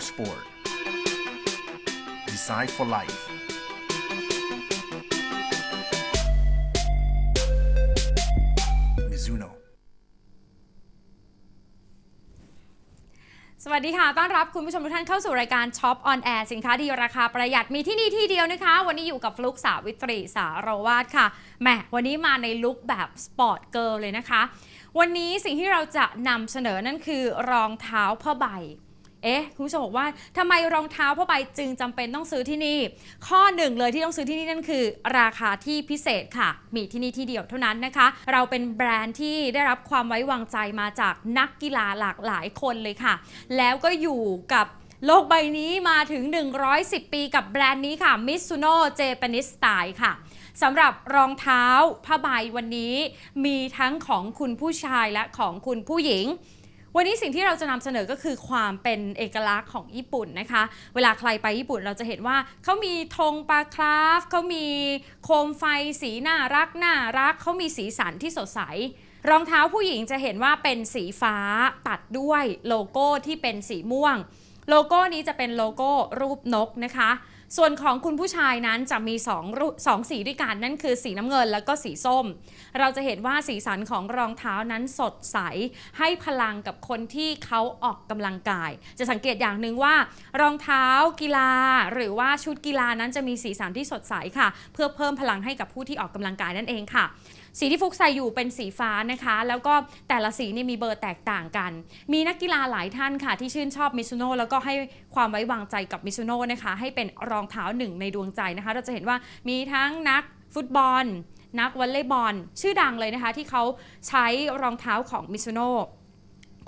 for sport Design for life Mizuno สวัสดีค่ะ ต้อนรับคุณผู้ชมทุกท่านเข้าสู่รายการช็อปออนแอร์สินค้าดีราคาประหยัดมีที่นี่ที่เดียวนะคะ วันนี้อยู่กับฟลุกสาวิตรีสารวาดค่ะแหมวันนี้มาในลุคแบบสปอร์ตเกิร์ลเลยนะคะ วันนี้สิ่งที่เราจะนำเสนอนั่นคือรองเท้าผ้าใบ เอ๊ะคุณผู้ชมบอกว่าทำไมรองเท้าผ้าใบจึงจำเป็นต้องซื้อที่นี่ ข้อหนึ่งเลยที่ต้องซื้อที่นี่นั่นคือ ราคาที่พิเศษค่ะ มีที่นี่ที่เดียวเท่านั้นนะคะ เราเป็นแบรนด์ที่ได้รับความไว้วางใจมาจากนักกีฬาหลากหลายคนเลยค่ะ แล้วก็อยู่กับโลกใบนี้มาถึง 110 ปีกับแบรนด์นี้ค่ะ Mizuno Japanese Style ค่ะสำหรับรองเท้าผ้าใบวันนี้ มีทั้งของคุณผู้ชายและของคุณผู้หญิง วันนี้สิ่งที่เราจะนำเสนอก็คือความเป็นเอกลักษณ์ของญี่ปุ่นนะคะ เวลาใครไปญี่ปุ่นเราจะเห็นว่าเขามีธงปลาคราฟเขามีโคมไฟสีน่ารักน่ารักเขามีสีสันที่สดใส รองเท้าผู้หญิงจะเห็นว่าเป็นสีฟ้าตัดด้วยโลโก้ที่เป็นสีม่วง โลโก้นี้จะเป็นโลโก้รูปนกนะคะ ส่วนของคุณผู้ชายนั้นจะมี2อสองสีด้วยกันนั่นคือสีน้ำเงินแล้วก็สีส้ม เราจะเห็นว่าสีสันของรองเท้านั้นสดใส ให้พลังกับคนที่เขาออกกำลังกาย จะสังเกตอย่างหนึ่งว่า รองเท้ากีฬา หรือว่าชุดกีฬานั้นจะมีสีสันที่สดใสค่ะ เพื่อเพิ่มพลังให้กับผู้ที่ออกกำลังกายนั่นเองค่ะ สีที่ฟุกใส่อยู่เป็นสีฟ้านะคะ แล้วก็แต่ละสีนี่มีเบอร์แตกต่างกัน มีนักกีฬาหลายท่านค่ะ ที่ชื่นชอบมิซูโน่แล้วก็ให้ความไว้วางใจกับมิซูโน่นะคะ ให้เป็นรองเท้าหนึ่งในดวงใจนะคะ เราจะเห็นว่ามีทั้งนักฟุตบอล นักวอลเลย์บอล ชื่อดังเลยนะคะ ที่เขาใช้รองเท้าของมิซูโน่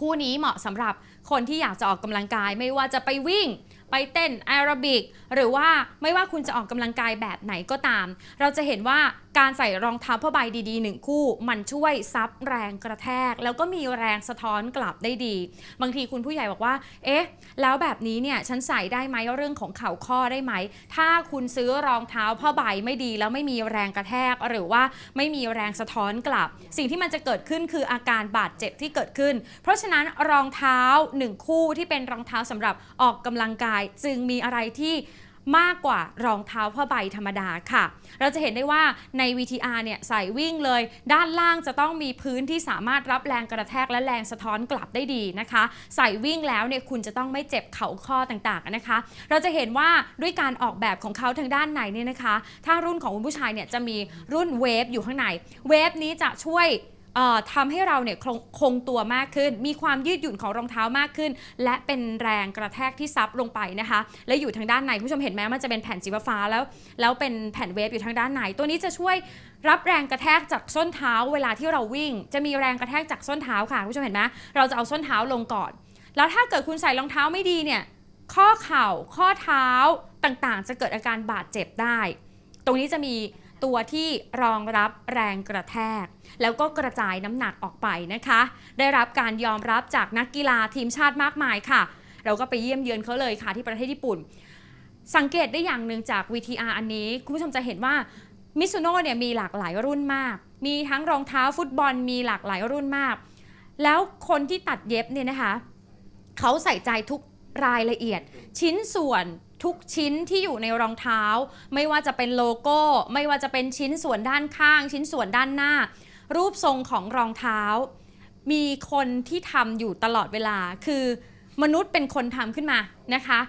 คู่นี้เหมาะสำหรับคนที่อยากจะออกกำลังกายไม่ว่าจะไปวิ่ง ไปเต้นแอโรบิกหรือว่าไม่ว่าคุณจะออกกำลังกายแบบไหนก็ตาม เราจะเห็นว่าการใส่รองเท้าผ้าใบดีๆหนึ่งคู่ มันช่วยซับแรงกระแทก แล้วก็มีแรงสะท้อนกลับได้ดี บางทีคุณผู้ใหญ่บอกว่า เอ๊ะ แล้วแบบนี้เนี่ยฉันใส่ได้ไหมเรื่องของเข่าข้อได้ไหม ถ้าคุณซื้อรองเท้าผ้าใบไม่ดี แล้วไม่มีแรงกระแทก หรือว่าไม่มีแรงสะท้อนกลับ สิ่งที่มันจะเกิดขึ้นคืออาการบาดเจ็บที่เกิดขึ้น เพราะฉะนั้นรองเท้าหนึ่งคู่ที่เป็นรองเท้าสำหรับออกกำลังกายจึงมีอะไรที่มากกว่ารองเท้าผ้าใบธรรมดาค่ะ เราจะเห็นได้ว่าใน VTR เนี่ยใส่วิ่งเลย ด้านล่างจะต้องมีพื้นที่สามารถรับแรงกระแทกและแรงสะท้อนกลับได้ดีนะคะ ใส่วิ่งแล้วเนี่ยคุณจะต้องไม่เจ็บเข่าข้อต่างๆนะคะ เราจะเห็นว่าด้วยการออกแบบของเขาทางด้านในเนี่ยนะคะ ถ้ารุ่นของคุณผู้ชายเนี่ยจะมีรุ่นเวฟอยู่ข้างใน เวฟนี้จะช่วย ทำให้เราเนี่ยคงคงตัวมากขึ้น มีความยืดหยุ่นของรองเท้ามากขึ้น และเป็นแรงกระแทกที่ซับลงไปนะคะ และอยู่ทางด้านในคุณผู้ชมเห็นไหมมันจะเป็นแผ่นสีฟ้าแล้ว แล้วเป็นแผ่นเวฟอยู่ทางด้านในตัวนี้จะช่วยรับแรงกระแทกจากส้นเท้าเวลาที่เราวิ่ง จะมีแรงกระแทกจากส้นเท้าค่ะคุณผู้ชมเห็นไหมเราจะเอาส้นเท้าลงก่อน แล้วถ้าเกิดคุณใส่รองเท้าไม่ดีเนี่ยข้อเข่าข้อเท้าต่างๆ จะเกิดอาการบาดเจ็บได้ ตรงนี้จะมี ตัวที่รองรับแรงกระแทก แล้วก็กระจายน้ำหนักออกไปนะคะ ได้รับการยอมรับจากนักกีฬาทีมชาติมากมายค่ะ เราก็ไปเยี่ยมเยือนเขาเลยค่ะที่ประเทศญี่ปุ่น สังเกตได้อย่างหนึ่งจาก VTR อันนี้ คุณผู้ชมจะเห็นว่ามิซูโน่เนี่ยมีหลากหลายรุ่นมาก มีทั้งรองเท้าฟุตบอลมีหลากหลายรุ่นมาก แล้วคนที่ตัดเย็บเนี่ยนะคะ เขาใส่ใจทุกรายละเอียด ชิ้นส่วน ทุกชิ้นที่อยู่ในรองเท้า ไม่ว่าจะเป็นโลโก้ ไม่ว่าจะเป็นชิ้นส่วนด้านข้าง ชิ้นส่วนด้านหน้า รูปทรงของรองเท้า มีคนที่ทำอยู่ตลอดเวลา คือมนุษย์เป็นคนทำขึ้นมานะคะ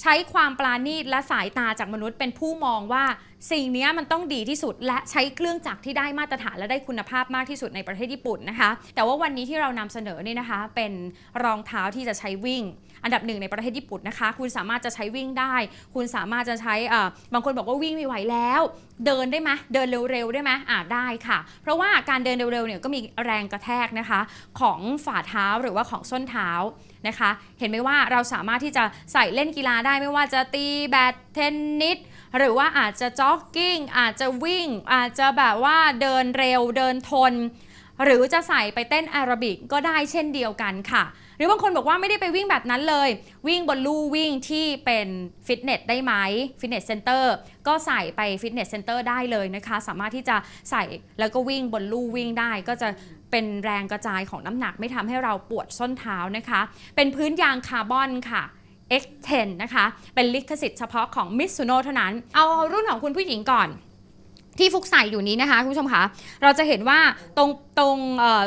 ใช้ความปราณีตและสายตาจากมนุษย์เป็นผู้มองว่า สิ่งนี้มันต้องดีที่สุด และใช้เครื่องจักรที่ได้มาตรฐานและได้คุณภาพมากที่สุดในประเทศญี่ปุ่นนะคะ แต่ว่าวันนี้ที่เรานำเสนอเนี่ยนะคะ เป็นรองเท้าที่จะใช้วิ่ง อันดับหนึ่งในประเทศญี่ปุ่นนะคะ คุณสามารถจะใช้วิ่งได้ คุณสามารถจะใช้บางคนบอกว่าวิ่งไม่ไหวแล้ว เดินได้ไหมเดินเร็วๆได้ไหมอ่าได้ค่ะ เพราะว่าการเดินเร็วๆเนี่ยก็มีแรงกระแทกนะคะ ของฝ่าเท้าหรือว่าของส้นเท้านะคะ เห็นไหมว่าเราสามารถที่จะใส่เล่นกีฬาได้ไม่ว่าจะตีแบดเทนนิสหรือว่าอาจจะจ็อกกิ้งอาจจะวิ่ง อาจจะแบบว่าเดินเร็วเดินทน หรือจะใส่ไปเต้นแอโรบิกก็ได้เช่นเดียวกันค่ะ หรือบางคนบอกว่าไม่ได้ไปวิ่งแบบนั้นเลย วิ่งบนลู่วิ่งที่เป็นฟิตเนสได้ไหมฟิตเนสเซ็นเตอร์ก็ใส่ไปฟิตเนสเซ็นเตอร์ได้เลยนะคะ สามารถที่จะใส่แล้วก็วิ่งบนลู่วิ่งได้ก็จะเป็นแรงกระจายของน้ำหนักไม่ทำให้เราปวดส้นเท้านะคะ เป็นพื้นยางคาร์บอนค่ะ X10 นะคะ เป็นลิขสิทธิ์เฉพาะของ Mitsuno เท่านั้น เอารุ่นของคุณผู้หญิงก่อน ที่ฟุกใส่อยู่นี้นะคะคุณผู้ชมคะเราจะเห็นว่าตรงตรง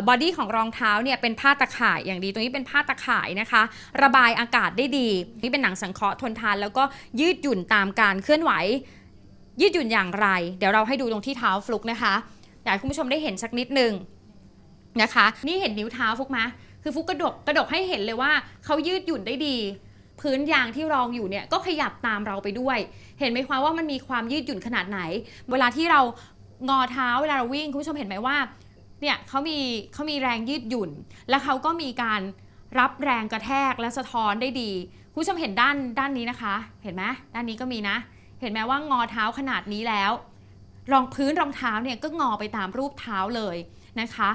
บอดี้ของรองเท้าเนี่ยเป็นผ้าตะข่ายอย่างดี ตรงนี้เป็นผ้าตะข่ายนะคะ ระบายอากาศได้ดี นี่เป็นหนังสังเคราะห์ทนทาน แล้วก็ยืดหยุ่นตามการเคลื่อนไหว ยืดหยุ่นอย่างไร เดี๋ยวเราให้ดูตรงที่เท้าฟลุกนะคะอยากให้คุณผู้ชมได้เห็นสักนิดนึงนะคะ นี่เห็นนิ้วเท้าฟุกไหมคือฟุกกระดกกระดกให้เห็นเลยว่าเขายืดหยุ่นได้ดี พื้นยางที่รองอยู่เนี่ยก็ขยับตามเราไปด้วย เห็นไหมคะว่ามันมีความยืดหยุ่นขนาดไหน เวลาที่เรางอเท้าเวลาเราวิ่งคุณผู้ชมเห็นไหมว่าเนี่ยเขามีเขามีแรงยืดหยุ่น แล้วเขาก็มีการรับแรงกระแทกและสะท้อนได้ดี คุณผู้ชมเห็นด้านด้านนี้นะคะ เห็นไหมด้านนี้ก็มีนะ เห็นไหมว่างอเท้าขนาดนี้แล้ว รองพื้นรองเท้าเนี่ยก็งอไปตามรูปเท้าเลยนะคะ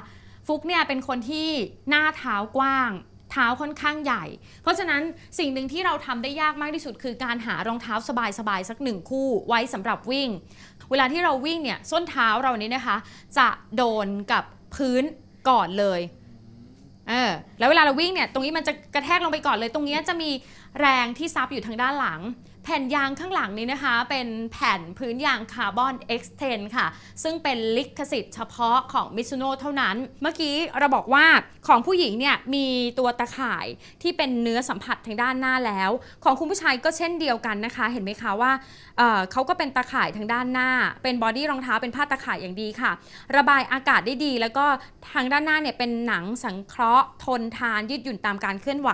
ฟุกเนี่ยเป็นคนที่หน้าเท้ากว้าง เท้าค่อนข้างใหญ่ เพราะฉะนั้นสิ่งหนึ่งที่เราทำได้ยากมากที่สุด คือการหารองเท้าสบายๆสักหนึ่งคู่ไว้สำหรับวิ่ง เวลาที่เราวิ่งเนี่ยส้นเท้าเรานี้นะคะ จะโดนกับพื้นก่อนเลยเออแล้วเวลาเราวิ่งเนี่ยตรงนี้มันจะกระแทกลงไปก่อนเลย ตรงนี้จะมีแรงที่ซับอยู่ทางด้านหลัง แผ่นยางข้างหลังนี้นะคะ เป็นแผ่นพื้นยางคาร์บอน X10 ค่ะ ซึ่งเป็นลิขสิทธิ์เฉพาะของ Mitsuno เท่านั้น เมื่อกี้เราบอกว่าของผู้หญิงเนี่ยมีตัวตะข่ายที่เป็นเนื้อสัมผัสทางด้านหน้าแล้ว ของคุณผู้ชายก็เช่นเดียวกันนะคะ เห็นไหมคะว่าเเขาก็เป็นตะข่ายทางด้านหน้า เป็นบอดี้รองเท้าเป็นผ้าตะข่ายอย่างดีค่ะ ระบายอากาศได้ดี แล้วก็ทางด้านหน้าเนี่ยเป็นหนังสังเคราะห์ ทนทานยืดหยุ่นตามการเคลื่อนไหว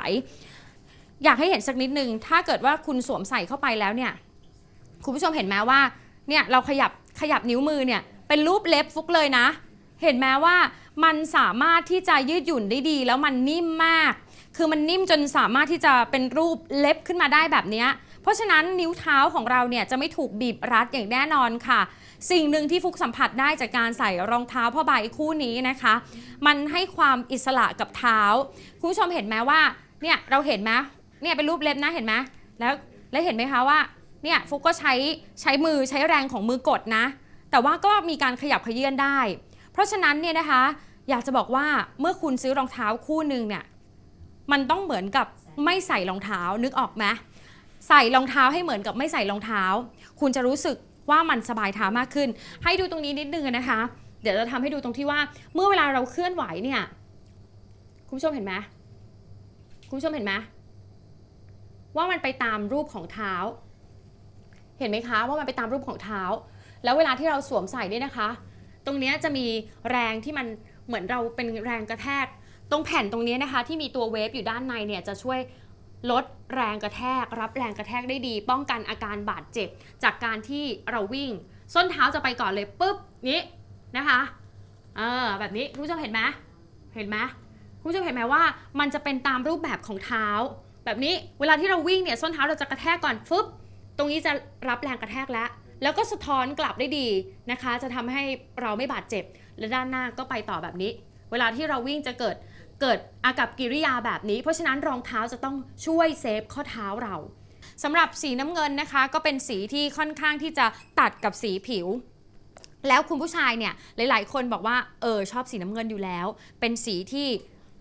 อยากให้เห็นสักนิดนึง ถ้าเกิดว่าคุณสวมใส่เข้าไปแล้วเนี่ย คุณผู้ชมเห็นไหมว่า เนี่ยเราขยับขยับนิ้วมือเนี่ย เป็นรูปเล็บฟุกเลยนะ เห็นไหมว่ามันสามารถที่จะยืดหยุ่นได้ดี แล้วมันนิ่มมาก คือมันนิ่มจนสามารถที่จะเป็นรูปเล็บขึ้นมาได้แบบนี้ เพราะฉะนั้นนิ้วเท้าของเราเนี่ยจะไม่ถูกบีบรัดอย่างแน่นอนค่ะสิ่งหนึ่งที่ฟุกสัมผัสได้จากการใส่รองเท้าผ้าใบคู่นี้นะคะ มันให้ความอิสระกับเท้า คุณผู้ชมเห็นไหมว่า เนี่ยเราเห็นไหม เนี่ยเป็นรูปเล็บนะเห็นไหมแล้วแล้วเห็นไหมคะว่าเนี่ยฟุกก็ใช้ใช้มือใช้แรงของมือกดนะ แต่ว่าก็มีการขยับเขยื่อนได้ เพราะฉะนั้นเนี่ยนะคะ อยากจะบอกว่าเมื่อคุณซื้อรองเท้าคู่หนึ่งเนี่ยมันต้องเหมือนกับไม่ใส่รองเท้านึกออกไหมใส่รองเท้าให้เหมือนกับไม่ใส่รองเท้า คุณจะรู้สึกว่ามันสบายเท้ามากขึ้น ให้ดูตรงนี้นิดนึงนะคะ เดี๋ยวจะทำให้ดูตรงที่ว่าเมื่อเวลาเราเคลื่อนไหวเนี่ยคุณผู้ชมเห็นไหมคุณผู้ชมเห็นไหม ว่ามันไปตามรูปของเท้า เห็นไหมคะว่ามันไปตามรูปของเท้า แล้วเวลาที่เราสวมใส่เนี่ยนะคะ ตรงเนี้ยจะมีแรงที่มันเหมือนเราเป็นแรงกระแทก ตรงแผ่นตรงนี้นะคะ ที่มีตัวเวฟอยู่ด้านในเนี่ยจะช่วยลดแรงกระแทก รับแรงกระแทกได้ดี ป้องกันอาการบาดเจ็บ จากการที่เราวิ่ง ส้นเท้าจะไปก่อนเลยปุ๊บนี้นะคะเออแบบนี้คุณผู้ชมเห็นไหมเห็นไหมคุณผู้ชมเห็นไหมว่า มันจะเป็นตามรูปแบบของเท้า แบบนี้เวลาที่เราวิ่งเนี่ยส้นเท้าเราจะกระแทกก่อนฟึบตรงนี้จะรับแรงกระแทกแล้ว แล้วก็สะท้อนกลับได้ดีนะคะ จะทำให้เราไม่บาดเจ็บ และด้านหน้าก็ไปต่อแบบนี้ เวลาที่เราวิ่งจะเกิดเกิดอากับกิริยาแบบนี้ เพราะฉะนั้นรองเท้าจะต้องช่วยเซฟข้อเท้าเราสำหรับสีน้ำเงินนะคะ ก็เป็นสีที่ค่อนข้างที่จะตัดกับสีผิว แล้วคุณผู้ชายเนี่ยหลาย ๆ คนบอกว่าเออชอบสีน้ำเงินอยู่แล้ว เป็นสีที่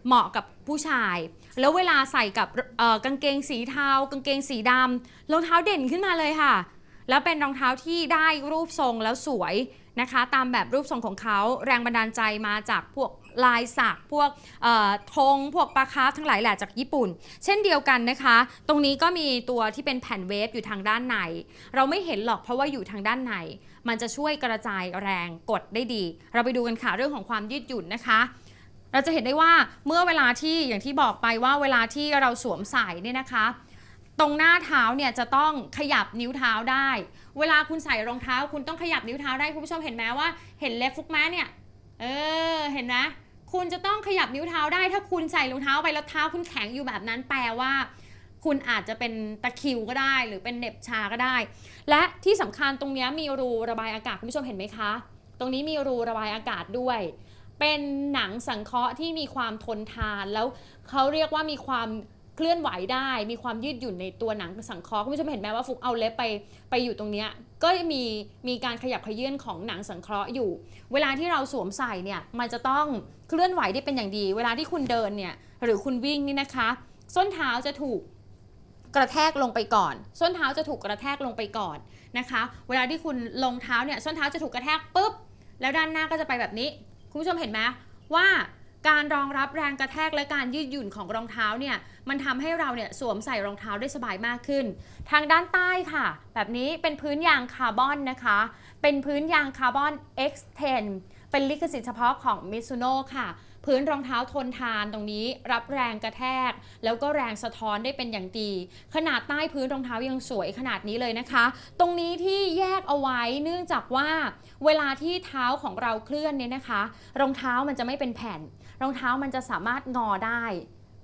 เหมาะกับผู้ชาย แล้วเวลาใส่กับกางเกงสีเทากางเกงสีดำรองเท้าเด่นขึ้นมาเลยค่ะ แล้วเป็นรองเท้าที่ได้รูปทรงแล้วสวยนะคะ ตามแบบรูปทรงของเขาแรงบันดาลใจมาจากพวกลายสักพวกธงพวกปลาคาร์ฟทั้งหลายแหละจากญี่ปุ่น เช่นเดียวกันนะคะ ตรงนี้ก็มีตัวที่เป็นแผ่นเวฟอยู่ทางด้านใน เราไม่เห็นหรอกเพราะว่าอยู่ทางด้านใน มันจะช่วยกระจายแรงกดได้ดี เราไปดูกันค่ะเรื่องของความยืดหยุ่นนะคะ เราจะเห็นได้ว่าเมื่อเวลาที่อย่างที่บอกไปว่าเวลาที่เราสวมใส่เนี่ยนะคะ ตรงหน้าเท้าเนี่ยจะต้องขยับนิ้วเท้าได้ เวลาคุณใส่รองเท้า คุณต้องขยับนิ้วเท้าได้คุณผู้ชมเห็นไหมว่าเห็นเล็บฟุกแม้เนี่ยเออเห็นไหมคุณจะต้องขยับนิ้วเท้าได้ ถ้าคุณใส่รองเท้าไปแล้วเท้าคุณแข็งอยู่แบบนั้นแปลว่า คุณอาจจะเป็นตะคิวก็ได้ หรือเป็นเน็บชาก็ได้ และที่สำคัญตรงนี้มีรูระบายอากาศคุณผู้ชมเห็นไหมคะ ตรงนี้มีรูระบายอากาศด้วย เป็นหนังสังเคราะห์ที่มีความทนทานแล้วเขาเรียกว่ามีความเคลื่อนไหวได้ มีความยืดหยุ่นในตัวหนังสังเคราะห์คุณผู้ชมเห็นไหมว่าฟุกเอาเล็บไปไปอยู่ตรงเนี้ยก็มีมีการขยับเขยื่นของหนังสังเคราะห์อยู่ เวลาที่เราสวมใส่เนี่ยมันจะต้องเคลื่อนไหวได้เป็นอย่างดี เวลาที่คุณเดินเนี่ยหรือคุณวิ่งนี่นะคะ ส้นเท้าจะถูกกระแทกลงไปก่อน ส้นเท้าจะถูกกระแทกลงไปก่อนนะคะ เวลาที่คุณลงเท้าเนี่ยส้นเท้าจะถูกกระแทกปุ๊บแล้วด้านหน้าก็จะไปแบบนี้ คุณผู้ชมเห็นไหมว่าการรองรับแรงกระแทกและการยืดหยุ่นของรองเท้าเนี่ยมันทำให้เราเนี่ยสวมใส่รองเท้าได้สบายมากขึ้น ทางด้านใต้ค่ะ แบบนี้เป็นพื้นยางคาร์บอนนะคะ เป็นพื้นยางคาร์บอน X10 เป็นลิขสิทธิ์เฉพาะของ Mizuno ค่ะ พื้นรองเท้าทนทานตรงนี้ รับแรงกระแทก แล้วก็แรงสะท้อนได้เป็นอย่างดี ขนาดใต้พื้นรองเท้ายังสวยขนาดนี้เลยนะคะ ตรงนี้ที่แยกเอาไว้เนื่องจากว่า เวลาที่เท้าของเราเคลื่อนเนี่ยนะคะ รองเท้ามันจะไม่เป็นแผ่น รองเท้ามันจะสามารถงอได้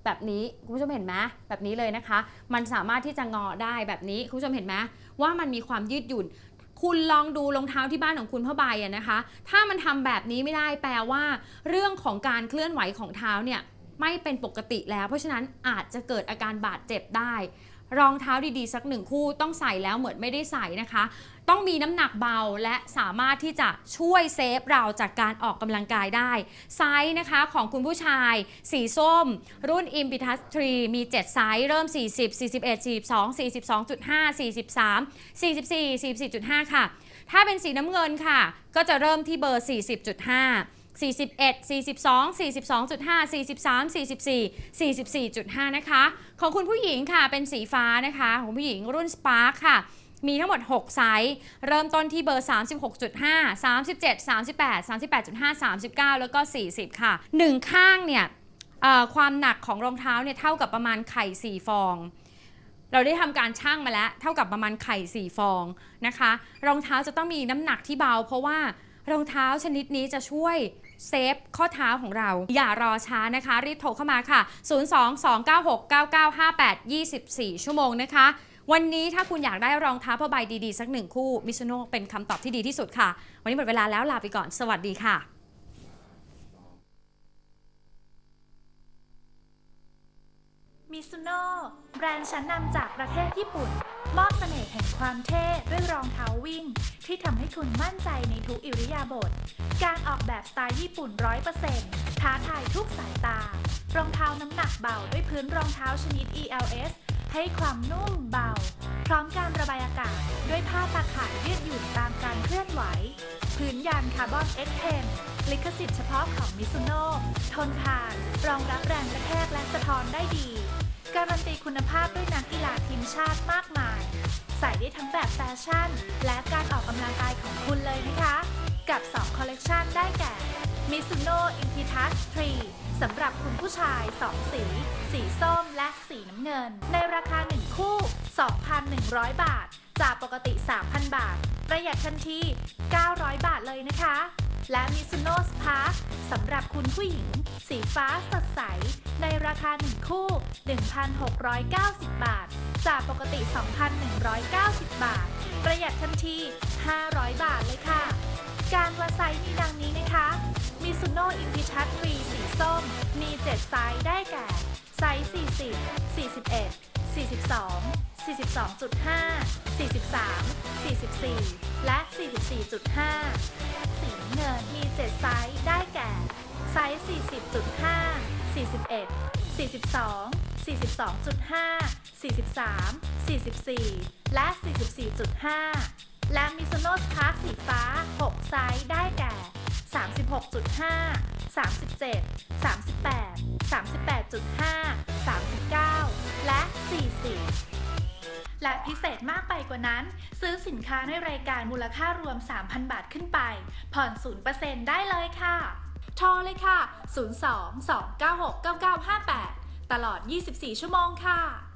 แบบนี้คุณผู้ชมเห็นไหมแบบนี้เลยนะคะ มันสามารถที่จะงอได้แบบนี้คุณผู้ชมเห็นไหมว่ามันมีความยืดหยุ่น คุณลองดูรองเท้าที่บ้านของคุณพ่อใบอะนะคะ ถ้ามันทำแบบนี้ไม่ได้แปลว่า เรื่องของการเคลื่อนไหวของเท้าเนี่ยไม่เป็นปกติแล้ว เพราะฉะนั้นอาจจะเกิดอาการบาดเจ็บได้ รองเท้าดีๆ สักหนึ่งคู่ต้องใส่แล้วเหมือนไม่ได้ใส่นะคะ ต้องมีน้ำหนักเบาและสามารถที่จะช่วยเซฟเราจากการออกกำลังกายได้ ไซส์นะคะของคุณผู้ชาย สีส้ม รุ่น Impetus 3 มี 7 ไซส์ เริ่ม 40 41 42 42.5 43 44 44.5 ค่ะ ถ้าเป็นสีน้ำเงินค่ะ ก็จะเริ่มที่เบอร์ 40.5 41 42 42.5 43 44 44.5 นะคะ ของคุณผู้หญิงค่ะเป็นสีฟ้านะคะ ของผู้หญิงรุ่น Spark ค่ะมีทั้งหมด 6 ไซส์ เริ่มต้นที่เบอร์ 36.5 37 38 38.5 39 แล้วก็ 40 ค่ะ 1 ข้างเนี่ยความหนักของรองเท้าเนี่ยเท่ากับประมาณไข่ 4 ฟอง เราได้ทำการชั่งมาแล้ว เท่ากับประมาณไข่ 4 ฟองนะคะ รองเท้าจะต้องมีน้ำหนักที่เบา เพราะว่ารองเท้าชนิดนี้จะช่วย เซฟข้อเท้าของเรา อย่ารอช้านะคะ รีบโทรเข้ามาค่ะ 022969958 24 ชั่วโมงนะคะ วันนี้ถ้าคุณอยากได้รองเท้าผ้าใบดีๆ สักหนึ่งคู่มิชโนเป็นคำตอบที่ดีที่สุดค่ะ วันนี้หมดเวลาแล้วลาไปก่อน สวัสดีค่ะ มิซุโน่แบรนด์ชั้นนำจากประเทศญี่ปุ่น มอบเสน่ห์แห่งความเท่ด้วยรองเท้าวิ่ง ที่ทำให้คุณมั่นใจในทุกอิริยาบถการออกแบบสไตล์ญี่ปุ่น 100%ท้าทายทุกสายตา รองเท้าน้ำหนักเบาด้วยพื้นรองเท้าชนิด ELS ให้ความนุ่มเบา พร้อมการระบายอากาศ ด้วยผ้าตาข่ายยืดหยุ่นตามการเคลื่อนไหว พื้นยางคาร์บอน X10 ลิขสิทธิ์เฉพาะของมิซุโน่ทนทาน รองรับแรงกระแทกและสะท้อนได้ดี การันตีคุณภาพด้วยนักกีฬาทีมชาติมากมาย ใส่ได้ทั้งแบบแฟชั่น และการออกกำลังกายของคุณเลยนะคะ กับ 2 คอลเลกชันได้แก่ Mizuno Impetus 3สำหรับคุณผู้ชาย 2 สี สีส้มและสีน้ำเงิน ในราคา 1 คู่ 2,100 บาท จากปกติ 3,000 บาท ประหยัดทันที 900 บาทเลยนะคะ และ Mizuno Spark สำหรับคุณผู้หญิง สีฟ้าสดใส ในราคา 1 คู่ 1,690 บาท จากปกติ 2,190 บาท ประหยัดทันที 500 บาทเลยค่ะ การวัดไซมีดังนี้นะคะ Mizuno Impetus 3สีส้ม มี 7 ไซส์ได้แก่ ไซส์ 40 41 42 42.5 43 44 และ 44.5 สีน้ำเงินมี 7 ไซส์ ได้แก่ ไซส์ 40.5 41 42 42.5 43 44 และ 44.5 และมิ z ุโนสพาร์คสีฟ้า 6 ไซส์ ได้แก่ 36.5 37 38 38.5 39 และ 40 และพิเศษมากไปกว่านั้น ซื้อสินค้าในรายการมูลค่ารวม 3,000 บาทขึ้นไป ผ่อน 0%ได้เลยค่ะ โทรเลยค่ะ 02 296 9958 ตลอด 24 ชั่วโมงค่ะ